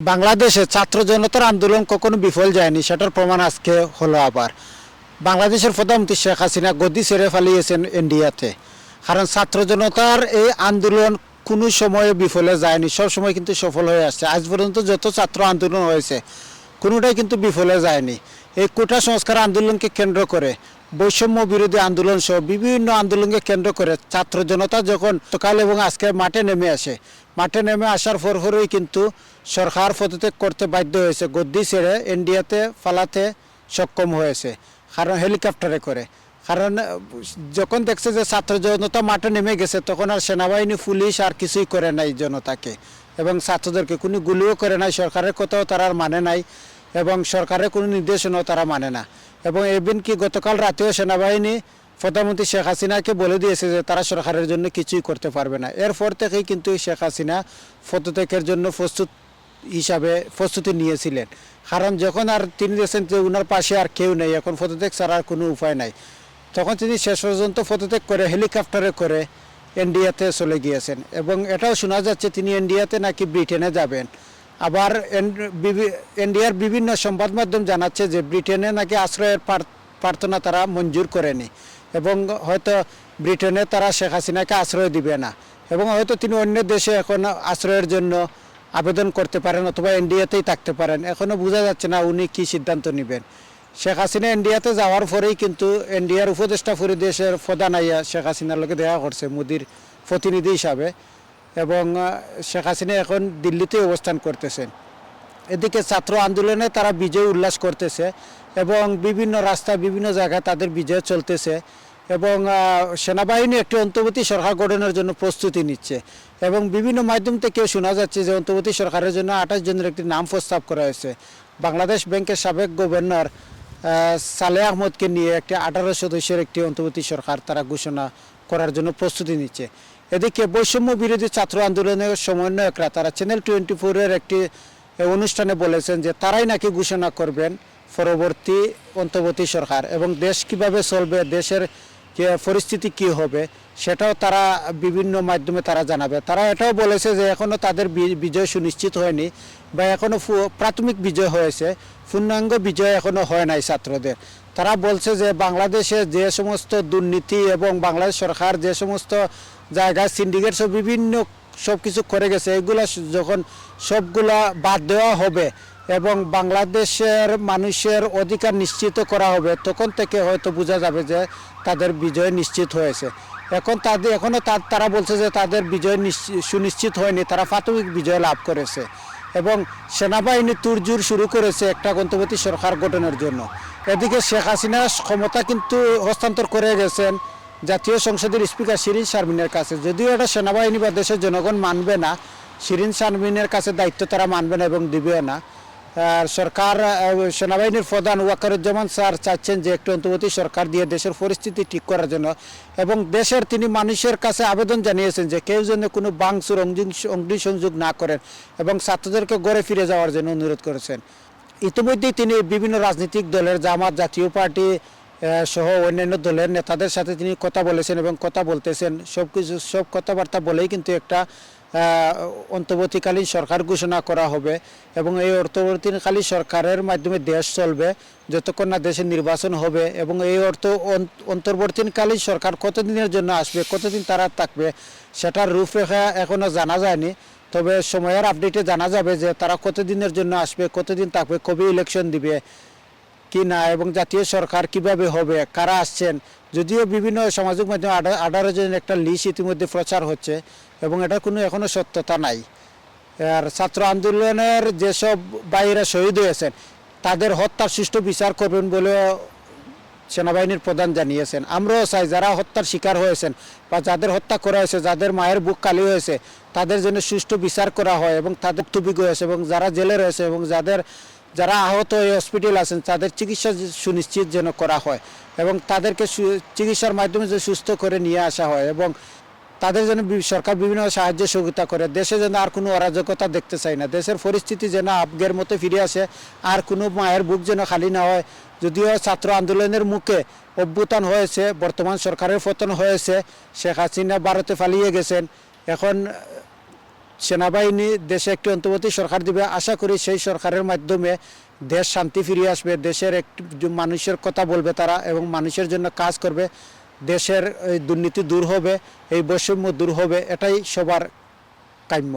বাংলাদেশে ছাত্র জনতার আন্দোলন কখনো বিফল যায়নি, সেটার প্রমাণ আজকে হলো আবার। বাংলাদেশের প্রধানমন্ত্রী শেখ হাসিনা গদি ছেড়ে ফালিয়েছেন ইন্ডিয়াতে কারণ ছাত্র জনতার এই আন্দোলন কোনো সময়ে বিফলে যায়নি, সব সময় কিন্তু সফল হয়ে আসছে। আজ পর্যন্ত যত ছাত্র আন্দোলন হয়েছে, কোনোটাই কিন্তু বিফলে যায়নি। এই কোটা সংস্কার আন্দোলনকে কেন্দ্র করে বৈষম্য বিরোধী আন্দোলন সহ বিভিন্ন আন্দোলনকে কেন্দ্র করে ছাত্র জনতা যখন সকাল এবং আজকে মাঠে নেমে আসে, মাঠে নেমে আসার পর পরই কিন্তু সরকার পদত্যাগ করতে বাধ্য হয়েছে। গদ্দি ছেড়ে ইন্ডিয়াতে ফালাতে সক্ষম হয়েছে, কারণ হেলিকপ্টারে করে। কারণ, যখন দেখছে যে ছাত্র জনতা মাঠে নেমে গেছে, তখন আর সেনাবাহিনী, পুলিশ আর কিছুই করে নাই জনতাকে এবং ছাত্রদেরকে। কোনো গুলিও করে নাই, সরকারের কথাও তারা আর মানে নাই। এবং সরকারের কোনো নির্দেশনাও তারা মানে না। এবং এবিন কি গতকাল রাতেও সেনাবাহিনী প্রধানমন্ত্রী শেখ হাসিনাকে বলে দিয়েছে যে তারা সরকারের জন্য কিছুই করতে পারবে না। এরপর থেকেই কিন্তু শেখ হাসিনা পদত্যাগের জন্য প্রস্তুত হিসাবে প্রস্তুতি নিয়েছিলেন। কারণ যখন আর তিনি দেখছেন যে ওনার পাশে আর কেউ নেই, এখন পদত্যাগ ছাড়ার কোনো উপায় নাই। তখন তিনি শেষ পর্যন্ত পদত্যাগ করে হেলিকপ্টারে করে ইন্ডিয়াতে চলে গিয়েছেন। এবং এটাও শোনা যাচ্ছে তিনি ইন্ডিয়াতে নাকি ব্রিটেনে যাবেন। আবার ইন্ডিয়ার বিভিন্ন সংবাদ মাধ্যম জানাচ্ছে যে ব্রিটেনে নাকি আশ্রয়ের প্রার্থনা তারা মঞ্জুর করেনি এবং হয়তো ব্রিটেনে তারা শেখ হাসিনাকে আশ্রয় দিবে না এবং হয়তো তিনি অন্য দেশে এখন আশ্রয়ের জন্য আবেদন করতে পারেন অথবা ইন্ডিয়াতেই থাকতে পারেন। এখনও বোঝা যাচ্ছে না উনি কি সিদ্ধান্ত নেবেন। শেখ হাসিনা ইন্ডিয়াতে যাওয়ার পরেই কিন্তু ইন্ডিয়ার উপদেষ্টা পরিদেশের প্রধান আইয়া শেখ হাসিনার লোকে দেখা করছে, মোদির প্রতিনিধি হিসাবে। এবং শেখ হাসিনা এখন দিল্লিতে অবস্থান করতেছেন এদিকে ছাত্র আন্দোলনে তারা বিজয় উল্লাস করতেছে এবং বিভিন্ন রাস্তা, বিভিন্ন জায়গায় তাদের বিজয় চলতেছে এবং সেনাবাহিনী একটি অন্তর্বর্তী সরকার গঠনের জন্য প্রস্তুতি নিচ্ছে এবং বিভিন্ন মাধ্যম থেকেও শোনা যাচ্ছে যে অন্তর্বর্তী সরকারের জন্য আঠাশ জনের একটি নাম প্রস্তাব করা হয়েছে। বাংলাদেশ ব্যাংকের সাবেক গভর্নর সালেহ আহমদকে নিয়ে একটি আঠারো সদস্যের একটি অন্তর্বর্তী সরকার তারা ঘোষণা করার জন্য প্রস্তুতি নিচ্ছে। এদিকে বৈষম্য বিরোধী ছাত্র আন্দোলনের সমন্বয়করা তারা চ্যানেল টোয়েন্টি ফোরের একটি অনুষ্ঠানে বলেছেন যে তারাই নাকি ঘোষণা করবেন পরবর্তী অন্তর্বর্তী সরকার এবং দেশ কীভাবে চলবে, দেশের পরিস্থিতি কি হবে, সেটাও তারা বিভিন্ন মাধ্যমে তারা জানাবে। তারা এটাও বলেছে যে এখনও তাদের বিজয় সুনিশ্চিত হয়নি বা এখনও প্রাথমিক বিজয় হয়েছে, পূর্ণাঙ্গ বিজয় এখনও হয় নাই ছাত্রদের। তারা বলছে যে বাংলাদেশে যে সমস্ত দুর্নীতি এবং বাংলাদেশ সরকার যে সমস্ত জায়গায় সিন্ডিকেট সব বিভিন্ন সব কিছু করে গেছে, এগুলা যখন সবগুলা বাদ দেওয়া হবে এবং বাংলাদেশের মানুষের অধিকার নিশ্চিত করা হবে, তখন থেকে হয়তো বোঝা যাবে যে তাদের বিজয় নিশ্চিত হয়েছে। এখন তাদের এখনও তারা বলছে যে তাদের বিজয় সুনিশ্চিত হয়নি, তারা প্রাথমিক বিজয় লাভ করেছে। এবং সেনাবাহিনী তুরজুর শুরু করেছে একটা গন্তব্যতী সরকার গঠনের জন্য। এদিকে শেখ হাসিনা ক্ষমতা কিন্তু হস্তান্তর করে গেছেন জাতীয় সংসদের স্পিকার শিরিন শারমিনের কাছে। যদিও এটা সেনাবাহিনী বা দেশের জনগণ মানবে না, শিরিন শারমিনের কাছে দায়িত্ব তারা মানবে না এবং দিবেও না। সরকার সেনাবাহিনীর প্রধান ওয়াকারুজ্জামান স্যার চাচ্ছেন যে একটি অন্তর্বর্তী সরকার দিয়ে দেশের পরিস্থিতি ঠিক করার জন্য। এবং দেশের তিনি মানুষের কাছে আবেদন জানিয়েছেন যে কেউ যেন কোনো বাংসুর অগ্নিসংযোগ না করেন এবং ছাত্রদেরকে গড়ে ফিরে যাওয়ার জন্য অনুরোধ করেছেন। ইতিমধ্যেই তিনি বিভিন্ন রাজনৈতিক দলের, জামাত জাতীয় পার্টি সহ অন্যান্য দলের নেতাদের সাথে তিনি কথা বলেছেন এবং কথা বলতেছেন। সব কিছু সব কথাবার্তা বলেই কিন্তু একটা অন্তর্বর্তীকালীন সরকার ঘোষণা করা হবে এবং এই অন্তর্বর্তীকালীন সরকারের মাধ্যমে দেশ চলবে, যতক্ষণ না দেশে নির্বাচন হবে এবং এই অর্থ অন্তর্বর্তীকালীন সরকার কতদিনের জন্য আসবে, কতদিন তারা থাকবে, সেটার রূপরেখা এখনও জানা যায়নি। তবে সময়ের আপডেটে জানা যাবে যে তারা কতদিনের জন্য আসবে, কতদিন থাকবে, কবে ইলেকশন দিবে। কি না এবং জাতীয় সরকার কীভাবে হবে, কারা আসছেন? যদিও বিভিন্ন সামাজিক মাধ্যমে আঠা- আঠারো জনের একটা লিস্ট ইতিমধ্যে প্রচার হচ্ছে এবং এটার কোনো এখনও সত্যতা নাই। আর ছাত্র আন্দোলনের যেসব বাইরা শহীদ হয়েছেন, তাদের হত্যার সুষ্ঠু বিচার করবেন বলেও সেনাবাহিনীর প্রধান জানিয়েছেন। আমরাও চাই যারা হত্যার শিকার হয়েছেন বা যাদের হত্যা করা হয়েছে, যাদের মায়ের বুক কালি হয়েছে, তাদের জন্য সুষ্ঠু বিচার করা হয় এবং তাদের তুবিগ হয়েছে এবং যারা জেলে রয়েছে এবং যাদের যারা আহত হয়ে হসপিটাল আছেন, তাদের চিকিৎসা সুনিশ্চিত যেন করা হয় এবং তাদেরকে চিকিৎসার মাধ্যমে যে সুস্থ করে নিয়ে আসা হয় এবং তাদের জন্য সরকার বিভিন্ন সাহায্য সহযোগিতা করে। দেশে যেন আর কোনো অরাজকতা দেখতে চাই না। দেশের পরিস্থিতি যেন আবগের মতো ফিরে আসে, আর কোনো মায়ের বুক যেন খালি না হয়। যদিও ছাত্র আন্দোলনের মুখে অভ্যুত্থান হয়েছে, বর্তমান সরকারের পতন হয়েছে, শেখ হাসিনা ভারতে পালিয়ে গেছেন। এখন সেনাবাহিনী দেশে একটি অন্তর্বর্তী সরকার দিবে। আশা করি সেই সরকারের মাধ্যমে দেশ শান্তি ফিরিয়ে আসবে, দেশের একটি মানুষের কথা বলবে তারা এবং মানুষের জন্য কাজ করবে, দেশের দুর্নীতি দূর হবে, এই বৈষম্য দূর হবে, এটাই সবার কাম্য।